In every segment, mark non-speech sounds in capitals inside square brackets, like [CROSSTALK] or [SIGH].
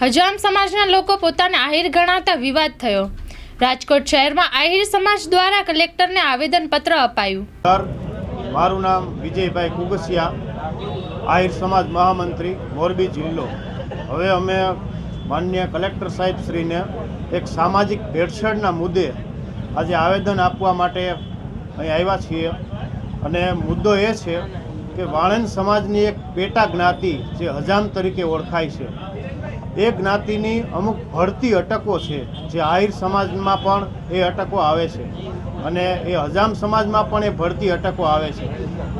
હજામ સમાજના લોકો પોતાને આહિર ગણાતા વિવાદ થયો. રાજકોટ શહેરમાં આહિર સમાજ દ્વારા કલેક્ટરને આવેદનપત્ર અપાયું. મારું નામ વિજયભાઈ કુગસિયા, આહિર સમાજ મહામંત્રી, મોરબી જિલ્લો. હવે અમે માન્ય કલેક્ટર સાહેબ શ્રીને એક સામાજિક ભેળસેળના મુદ્દે આજે આવેદન આપવા માટે અહીં આવ્યા છીએ. અને મુદ્દો એ છે કે વાણંદ સમાજની એક પેટા જ્ઞાતિ જે હજામ તરીકે ઓળખાય છે. એ જ્ઞાતિની અમુક ભળતી અટકો છે, જે આહિર સમાજમાં પણ એ અટકો આવે છે. અને એ હજામ સમાજમાં પણ એ ભળતી અટકો આવે છે.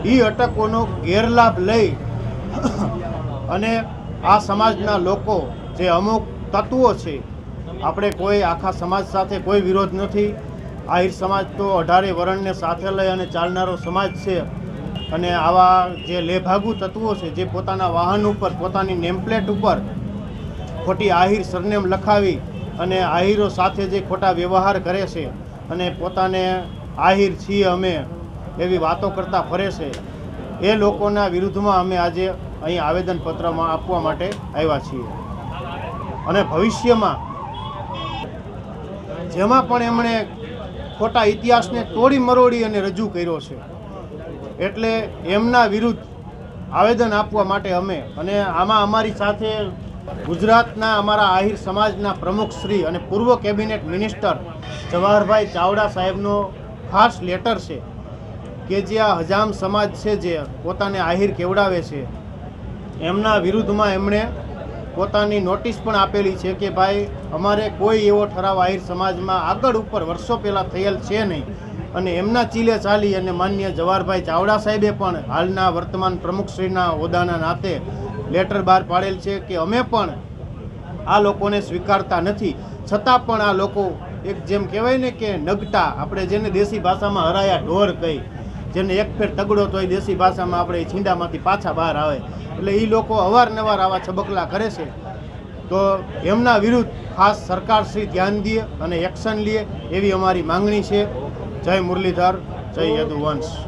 એ અટકોનો ગેરલાભ લઈ [COUGHS] અને આ સમાજના લોકો જે અમુક તત્વો છે, આપણે કોઈ આખા સમાજ સાથે કોઈ વિરોધ નથી. આહિર સમાજ તો અઢારે વરણને સાથે લઈ અને ચાલનારો સમાજ છે. અને આવા જે લેભાગુ તત્વો છે, જે પોતાના વાહન ઉપર, પોતાની નેમપ્લેટ ઉપર ખોટી આહિર સરનેમ લખાવી અને આહિરો સાથે જે ખોટા વ્યવહાર કરે છે અને પોતાને આહિર છીએ અમે એવી વાતો કરતા ફરે છે, એ લોકોના વિરુદ્ધમાં અમે આજે અહીં આવેદનપત્રમાં આપવા માટે આવ્યા છીએ. અને ભવિષ્યમાં જેમાં પણ એમણે ખોટા ઇતિહાસને તોડી મરોડી અને રજૂ કર્યો છે, એટલે એમના વિરુદ્ધ આવેદન આપવા માટે અમે અને આમાં અમારી સાથે ગુજરાતના અમારા આહિર સમાજના પ્રમુખ શ્રી અને પૂર્વ કેબિનેટ મિનિસ્ટર જવાહરભાઈ ચાવડા સાહેબનો ખાસ લેટર છે કે જે આ હજામ સમાજ છે જે પોતાને આહિર કેવડાવે છે, એમના વિરુદ્ધમાં એમણે પોતાની નોટિસ પણ આપેલી છે કે ભાઈ, અમારે કોઈ એવો ઠરાવ આહિર સમાજમાં આગળ ઉપર વર્ષો પહેલાં થયેલ છે નહીં. અને એમના ચીલે ચાલી અને માન્ય જવાહરભાઈ ચાવડા સાહેબે પણ હાલના વર્તમાન પ્રમુખશ્રીના હોદ્દાના નાતે લેટર બહાર પાડેલ છે કે અમે પણ આ લોકોને સ્વીકારતા નથી. છતાં પણ આ લોકો એક જેમ કહેવાય ને કે નગટા, આપણે જેને દેશી ભાષામાં હરાયા ઢોર કહી, જેને એક ફેર તગડો તોય દેશી ભાષામાં આપણે છીંડામાંથી પાછા બહાર આવે. એટલે એ લોકો અવારનવાર આવા છબકલા કરે છે. તો એમના વિરુદ્ધ ખાસ સરકાર શ્રી ધ્યાન દે અને એક્શન લે એવી અમારી માંગણી છે. જય મુરલીધર, જય યદુવંશ.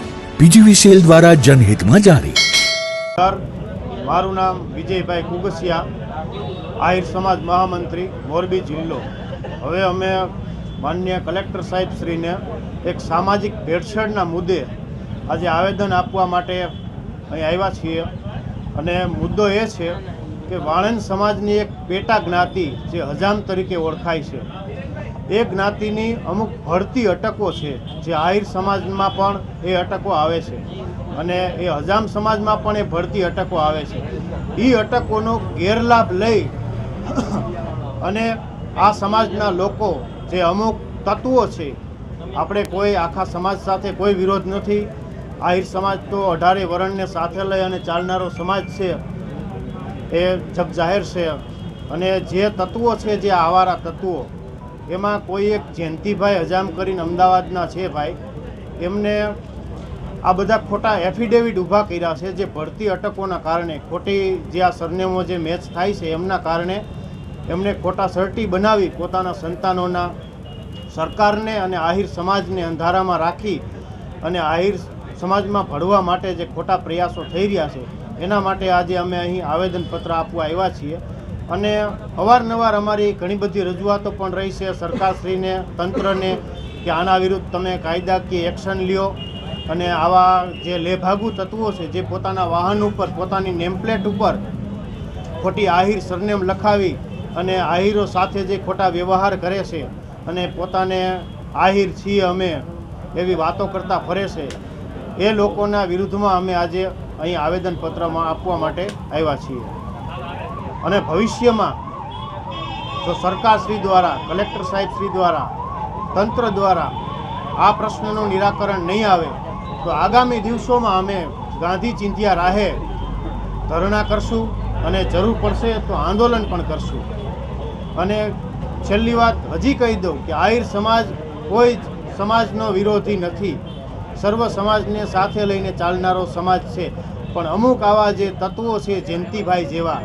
પીજીવીસીએલ દ્વારા જનહિતમાં જારી. મારું નામ વિજયભાઈ કુગસિયા, આહિર સમાજ મહામંત્રી, મોરબી જિલ્લો. હવે અમે માન્ય કલેક્ટર સાહેબ શ્રીને એક સામાજિક ભેળસેળના મુદ્દે આજે આવેદન આપવા માટે અહીં આવ્યા છીએ. અને મુદ્દો એ છે કે વાણંદ સમાજની એક પેટા જ્ઞાતિ જે હજામ તરીકે ઓળખાય છે. એ જ્ઞાતિની અમુક ભળતી અટકો છે, જે આહિર સમાજમાં પણ એ અટકો આવે છે. અને એ હજામ સમાજમાં પણ એ ભળતી અટકો આવે છે. એ અટકોનો ગેરલાભ લઈ [COUGHS] અને આ સમાજના લોકો જે અમુક તત્વો છે, આપણે કોઈ આખા સમાજ સાથે કોઈ વિરોધ નથી. આહિર સમાજ તો અઢારે વરણને સાથે લઈ અને ચાલનારો સમાજ છે, એ જગ જાહેર છે. અને જે તત્વો છે, જે આવારા તત્વો એમાં કોઈ એક જયંતિભાઈ હજામ કરીને અમદાવાદના છે ભાઈ, એમને આ બધા ખોટા એફિડેવિટ ઊભા કર્યા છે જે ભરતી અટકોના કારણે, ખોટી જે આ સરનેમો જે મેચ થાય છે એમના કારણે એમણે ખોટા સર્ટી બનાવી પોતાના સંતાનોના સરકારને અને આહિર સમાજને અંધારામાં રાખી અને આહિર સમાજમાં ભળવા માટે જે ખોટા પ્રયાસો થઈ રહ્યા છે, એના માટે આજે અમે અહીં આવેદનપત્ર આપવા આવ્યા છીએ. અને અવારનવાર અમારી ઘણી બધી રજૂઆતો પણ રહી છે. સરકારશ્રીને, તંત્રને કે આના વિરુદ્ધ તમે કાયદાકીય એક્શન લ્યો અને આવા જે લેભાગુ તત્વો છે, જે પોતાના વાહન ઉપર, પોતાની નેમપ્લેટ ઉપર ખોટી આહિર, સરનેમ લખાવી અને આહિરો સાથે જે ખોટા વ્યવહાર કરે છે અને પોતાને આહિર છીએ અમે એવી વાતો કરતા ફરે છે, એ લોકોના વિરુદ્ધમાં અમે આજે અહીં આવેદનપત્રમાં આપવા માટે આવ્યા છીએ. અને ભવિષ્યમાં જો સરકાર શ્રી દ્વારા, કલેક્ટર સાહેબ શ્રી દ્વારા, તંત્ર દ્વારા આ પ્રશ્નનું નિરાકરણ નહીં આવે, તો આગામી દિવસોમાં અમે ગાંધી ચિંધ્યા રાહે ધરણા કરશું અને જરૂર પડશે તો આંદોલન પણ કરશું. અને છેલ્લી વાત હજી કહી દઉં કે આહિર સમાજ કોઈ જ સમાજનો વિરોધી નથી. સર્વ સમાજને સાથે લઈને ચાલનારો સમાજ છે. પણ અમુક આવા જે તત્વો છે જયંતિભાઈ જેવા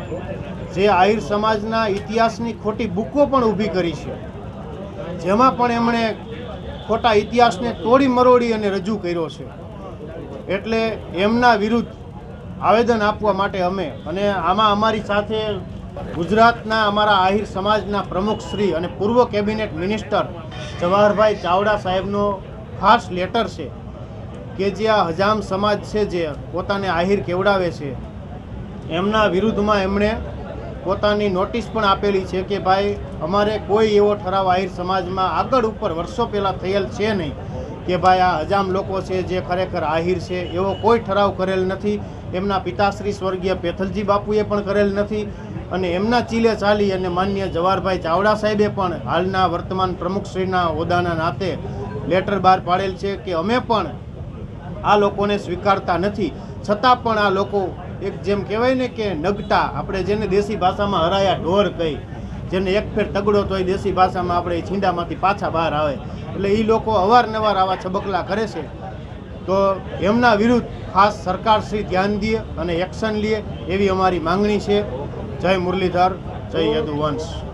જે આહિર સમાજના ઇતિહાસની ખોટી બુકો પણ ઊભી કરી છે. જેમાં પણ એમણે ખોટા ઇતિહાસને તોડી મરોડી અને રજૂ કર્યો છે. એટલે એમના વિરુદ્ધ આવેદન આપવા માટે અમે અને આમાં અમારી સાથે ગુજરાતના અમારા આહિર સમાજના પ્રમુખ શ્રી અને પૂર્વ કેબિનેટ મિનિસ્ટર જવાહરભાઈ ચાવડા સાહેબનો ખાસ લેટર છે કે જે આ હજામ સમાજ છે જે પોતાને આહિર કેવડાવે છે. એમના વિરુદ્ધમાં એમણે પોતાની નોટિસ પણ આપેલી છે કે ભાઈ, અમારે કોઈ એવો ઠરાવ આહિર સમાજમાં આગળ ઉપર વર્ષો પહેલાં થયેલ છે નહીં કે ભાઈ, આ હજામ લોકો છે જે ખરેખર આહિર છે, એવો કોઈ ઠરાવ કરેલ નથી. એમના પિતાશ્રી સ્વર્ગીય પેથલજી બાપુએ પણ કરેલ નથી અને એમના ચીલે ચાલી અને માન્ય જવાહરભાઈ ચાવડા સાહેબે પણ હાલના વર્તમાન પ્રમુખશ્રીના હોદ્દાના નાતે લેટર બહાર પાડેલ છે કે અમે પણ આ લોકોને સ્વીકારતા નથી. છતાં પણ આ લોકો એક જેમ કહેવાય ને કે નગટા, આપણે જેને દેશી ભાષામાં હરાયા ઢોર કહી, જેને એક ફેર તગડો તોય દેશી ભાષામાં આપણે છીંડામાંથી પાછા બહાર આવે. એટલે એ લોકો અવારનવાર આવા છબકલા કરે છે. તો એમના વિરુદ્ધ ખાસ સરકાર શ્રી ધ્યાન દે અને એક્શન લે એવી અમારી માંગણી છે. જય મુરલીધર, જય યદુવંશ.